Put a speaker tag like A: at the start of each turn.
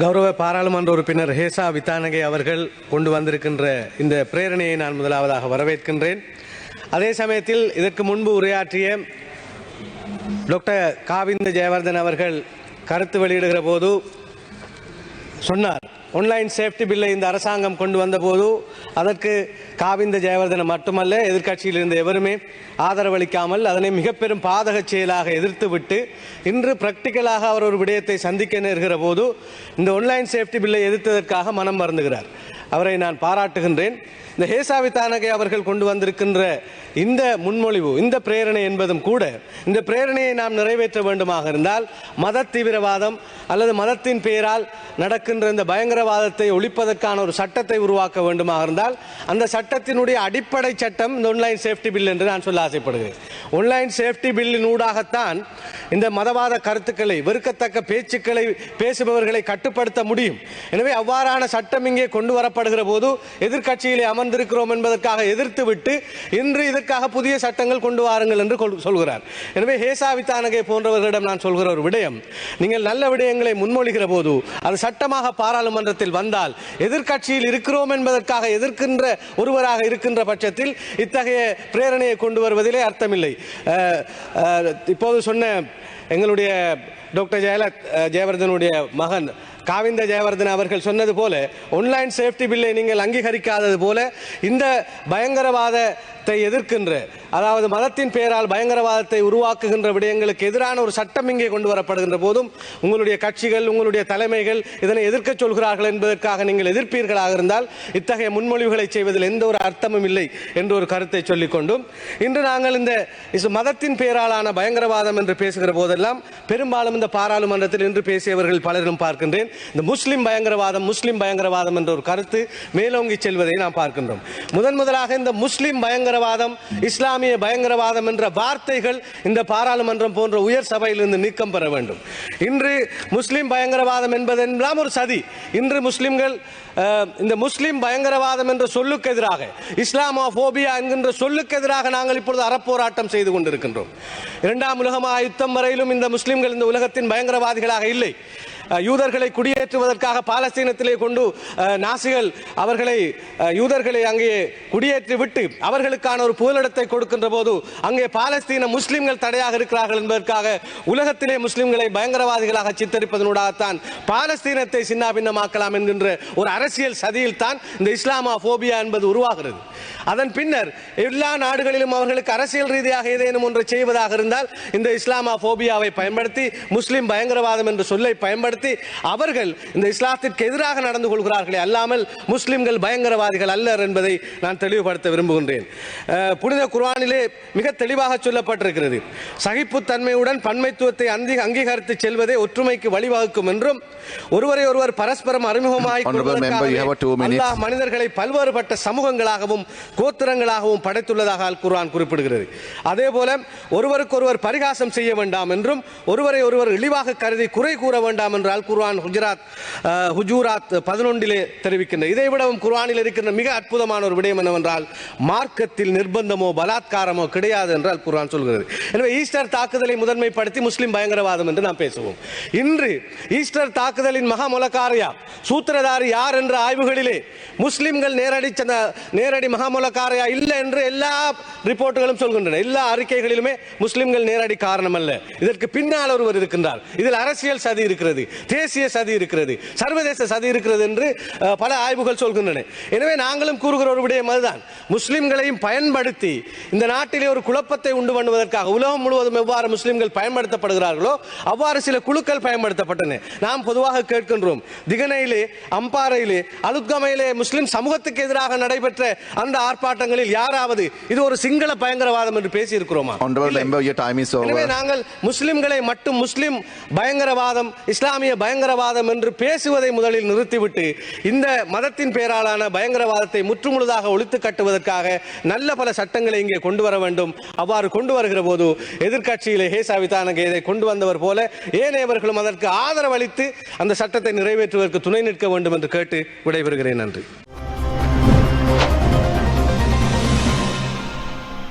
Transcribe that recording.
A: கௌரவ பாராளுமன்ற உறுப்பினர் ஹேசா வித்தானகே அவர்கள் கொண்டு வந்திருக்கின்ற இந்த பிரேரணையை நான் முதலாவதாக வரவேற்கின்றேன். அதே சமயத்தில் இதற்கு முன்பு உரையாற்றிய டாக்டர் காவிந்த ஜெயவர்தன் அவர்கள் கருத்து வெளியிடுகிற போது சொன்னார். ஆன்லைன் சேஃப்டி பில்லை இந்த அரசாங்கம் கொண்டு வந்தபோது அதற்கு காவிந்த ஜெயவர்தன மட்டுமல்ல எதிர்க்கட்சியில் இருந்த எவருமே ஆதரவளிக்காமல் அதனை மிக பெரும் பாதக செயலாக எதிர்த்துவிட்டு இன்று பிராக்டிக்கலாக அவர் ஒரு விடயத்தை சந்திக்க நேர்கிற போது இந்த ஆன்லைன் சேஃப்டி பில்லை எதிர்த்ததற்காக மனம் மறந்துகிறார் அவரை நான் பாராட்டுகின்றேன். இந்த ஹேசாவி தானகை அவர்கள் கொண்டு வந்திருக்கின்ற இந்த முன்மொழிவு இந்த பிரேரணை என்பதும் கூட இந்த பிரேரணையை நாம் நிறைவேற்ற வேண்டுமாக இருந்தால் மத தீவிரவாதம் அல்லது மதத்தின் பெயரால் நடக்கின்ற இந்த பயங்கரவாதத்தை ஒழிப்பதற்கான ஒரு சட்டத்தை உருவாக்க வேண்டுமாக இருந்தால் அந்த சட்டத்தினுடைய அடிப்படை சட்டம் இந்த ஒன்லைன் சேஃப்டி பில் என்று நான் சொல்ல ஆசைப்படுகிறேன். ஒன்லைன் சேஃப்டி பில்லின் ஊடாகத்தான் இந்த மதவாத கருத்துக்களை வெறுக்கத்தக்க பேச்சுக்களை பேசுபவர்களை கட்டுப்படுத்த முடியும். எனவே அவ்வாறான சட்டம் இங்கே கொண்டு வரப்படுகிற போது எதிர்கட்சியிலே அமர்ந்திருக்கிறோம் என்பதற்காக எதிர்த்து விட்டு இன்று இதற்காக புதிய சட்டங்கள் கொண்டு வாருங்கள் என்று சொல்கிறார். எனவே ஹேசா வித்தானகை போன்றவர்களிடம் நான் சொல்கிற ஒரு விடயம் நீங்கள் நல்ல விடயங்களை முன்மொழிகிற போது அது சட்டமாக பாராளுமன்றத்தில் வந்தால் எதிர்க்கட்சியில் இருக்கிறோம் என்பதற்காக எதிர்க்கின்ற ஒருவராக இருக்கின்ற பட்சத்தில் இத்தகைய பிரேரணையை கொண்டு வருவதிலே அர்த்தமில்லை. இப்போது சொன்ன எங்களுடைய டாக்டர் ஜெயலத் ஜெயவர்தனுடைய மகன் காவிந்த ஜெயவர்தன் அவர்கள் சொன்னது போல ஒன்லைன் சேஃப்டி பில்லை நீங்கள் அங்கீகரிக்காதது போல இந்த பயங்கரவாதத்தை எதிர்க்கின்ற அதாவது மதத்தின் பெயரால் பயங்கரவாதத்தை உருவாக்குகின்ற விடயங்களுக்கு எதிரான ஒரு சட்டம் இங்கே கொண்டு வரப்படுகின்ற போதும் உங்களுடைய கட்சிகள் உங்களுடைய தலைமைகள் இதனை எதிர்க்கச் சொல்கிறார்கள் என்பதற்காக நீங்கள் எதிர்ப்பீர்களாக இருந்தால் இத்தகைய முன்மொழிவுகளை செய்வதில் எந்த ஒரு அர்த்தமும் இல்லை என்ற ஒரு கருத்தை சொல்லிக்கொண்டும். இன்று நாங்கள் இந்த மதத்தின் பெயராலான பயங்கரவாதம் என்று பேசுகிற போதெல்லாம் பெரும்பாலும் இந்த பாராளுமன்றத்தில் இன்று பேசியவர்கள் பலரும் பார்க்கின்றேன். இந்த முஸ்லிம் பயங்கரவாதம் முஸ்லிம் பயங்கரவாதம் என்ற ஒரு கருத்து மேலோங்கி செல்வதை நாம் பார்க்கின்றோம். முதன் முதலாக இந்த முஸ்லிம் பயங்கரவாதம் இஸ்லாம் இஸ்லாமிய பயங்கரவாதம் என்ற வார்த்தைகள் இந்த பாராளுமன்றம் போன்ற உயர் சபையிலிருந்து நீக்கம் பெற வேண்டும். இன்று முஸ்லீம் பயங்கரவாதம் என்பதெல்லாம் ஒரு சதி. இன்று முஸ்லிம்கள் இந்த முஸ்லீம் பயங்கரவாதம் என்ற சொல்லுக்கு எதிராக இஸ்லாமோபோபியா என்கின்ற சொல்லுக்கு எதிராக நாங்கள் இப்பொழுது அறப்போராட்டம் செய்து கொண்டிருக்கின்றோம். இரண்டாம் உலக யுத்தம் வரையிலும் இந்த முஸ்லிம்கள் இந்த உலகத்தின் பயங்கரவாதிகளாக இல்லை. யூதர்களை குடியேற்றுவதற்காக பாலஸ்தீனத்திலே கொண்டு நாசிகள் அவர்களை யூதர்களை அங்கே குடியேற்றி விட்டு அவர்களுக்கான ஒரு புகலிடத்தை கொடுக்கின்ற போது அங்கே பாலஸ்தீன முஸ்லிம்கள் தடையாக இருக்கிறார்கள் என்பதற்காக உலகத்திலே முஸ்லிம்களை பயங்கரவாதிகளாக சித்தரிப்பதனூடாகத்தான் பாலஸ்தீனத்தை சின்னாபின்னமாக்கலாம் என்கின்ற ஒரு அரசியல் சதியில் தான் இந்த இஸ்லாமா போபியா என்பது உருவாகிறது. அதன் பின்னர் எல்லா நாடுகளிலும் அவர்களுக்கு அரசியல் ரீதியாக ஏதேனும் ஒன்றை செய்வதாக இருந்தால் இந்த இஸ்லாமா போபியாவை பயன்படுத்தி முஸ்லிம் பயங்கரவாதம் என்ற சொல்லை பயன்படுத்தி அவர்கள் இந்த இஸ்லாத்திற்கு எதிராக நடந்து கொள்கிறார்களே அல்லாமல் முஸ்லிம்கள் பயங்கரவாதிகள் அல்லர் என்பதை நான் தெளிவுபடுத்த விரும்புகின்றேன். புனித குர்ஆனிலே மிக தெளிவாக சொல்லப்பட்டிருக்கிறது. சகிப்புத்தன்மையுடன் பன்மைத்துவத்தை அந்தி அங்கீகரித்து செல்வதே ஒற்றுமைக்கு வழிவகுக்கும் என்றும் ஒருவரை ஒருவர் பரஸ்பரம். அல்லாஹ் மனிதர்களை பல்வேறுபட்ட சமூகங்களாகவும் கோத்திரங்களாகவும் படைத்துள்ளதாக அல் குர்ஆன் குறிப்பிடுகிறது. அதே போல ஒருவருக்கொருவர் பரிகாசம் செய்ய வேண்டாம் என்றும் ஒருவரை ஒருவர் இழிவாக கருதி குறை கூற வேண்டாம் என்று அல் குர்வான் ஹுஜராத் ஹுஜூராத் பதினொன்றிலே தெரிவிக்கின்றது இதை விடவும் இருக்கின்ற மிக அற்புதமான ஒரு விடயம் என்னவென்றால் மார்க்கத்தில் நிர்பந்தமோ பலாத்காரமோ கிடையாது என்று அல் குர்வான் சொல்கிறது. எனவே ஈஸ்டர் தாக்குதலை முதன்மைப்படுத்தி முஸ்லிம் பயங்கரவாதம் என்று நாம் பேசுவோம். இன்று ஈஸ்டர் தாக்குதலின் மகா முலக்காரியா சூத்திரதாரி யார் என்ற ஆய்வுகளிலே முஸ்லிம்கள் நேரடி சந்த நேரடி மகாமுலக்காரையா இல்லை என்று எல்லா ரிப்போர்ட்டுகளும் சொல்கின்றன. எல்லா அறிக்கைகளிலுமே முஸ்லிம்கள் நேரடி காரணம் அல்ல இதற்கு பின்னால் ஒருவர் இருக்கின்றார். இதில் அரசியல் சதி இருக்கிறது. தேசிய சதி இருக்கிறது சர்வதேச சதி இருக்கிறது என்று பல ஆய்வுகள் சொல்கின்றன. எனவே நாங்களும் கூறுகிற ஒரு விடயம் அதுதான். முஸ்லிம்களையும் பயன்படுத்தி இந்த நாட்டிலே ஒரு குழப்பத்தை உண்டு பண்ணுவதற்காக உலகம் முழுவதும் எவ்வாறு முஸ்லிம்கள் பயன்படுத்தப்படுகிறார்களோ அவ்வாறு சில குழுக்கள் பயன்படுத்தப்பட்டன. நாம் பொதுவாக கேட்கின்றோம் திகனையிலே அம்பாறையிலே அலுத்கமையிலே முஸ்லிம் சமூகத்துக்கு எதிராக நடைபெற்ற அந்த ஆர்ப்பாட்டங்களில் யாராவது இது ஒரு சிங்கள பயங்கரவாதம் என்று பேசி இருக்கிறோமா
B: Honorable member, your time is
A: எனவே
B: over.
A: நாங்கள் முஸ்லிம்களை மட்டும் முஸ்லிம் பயங்கரவாதம் இஸ்லாமிய பயங்கரவாதம் என்று பேசுவதை முதலில் நிறுத்திவிட்டு இந்த மதத்தின் பெயராலான பயங்கரவாதத்தை முற்றுமுழுதாக ஒழித்து கட்டுவதற்காக நல்ல பல சட்டங்களை இங்கே கொண்டு வர வேண்டும். அவ்வாறு கொண்டு வருகிற போது எதிர்க்கட்சியிலே ஹேசா விதானகே இதை கொண்டு வந்தவர் போல ஏனையவர்களும் அதற்கு ஆதரவளித்து அந்த சட்டத்தை நிறைவேற்றுவதற்கு துணை நிற்க வேண்டும் என்று கேட்டு விடைபெறுகிறேன். நன்றி.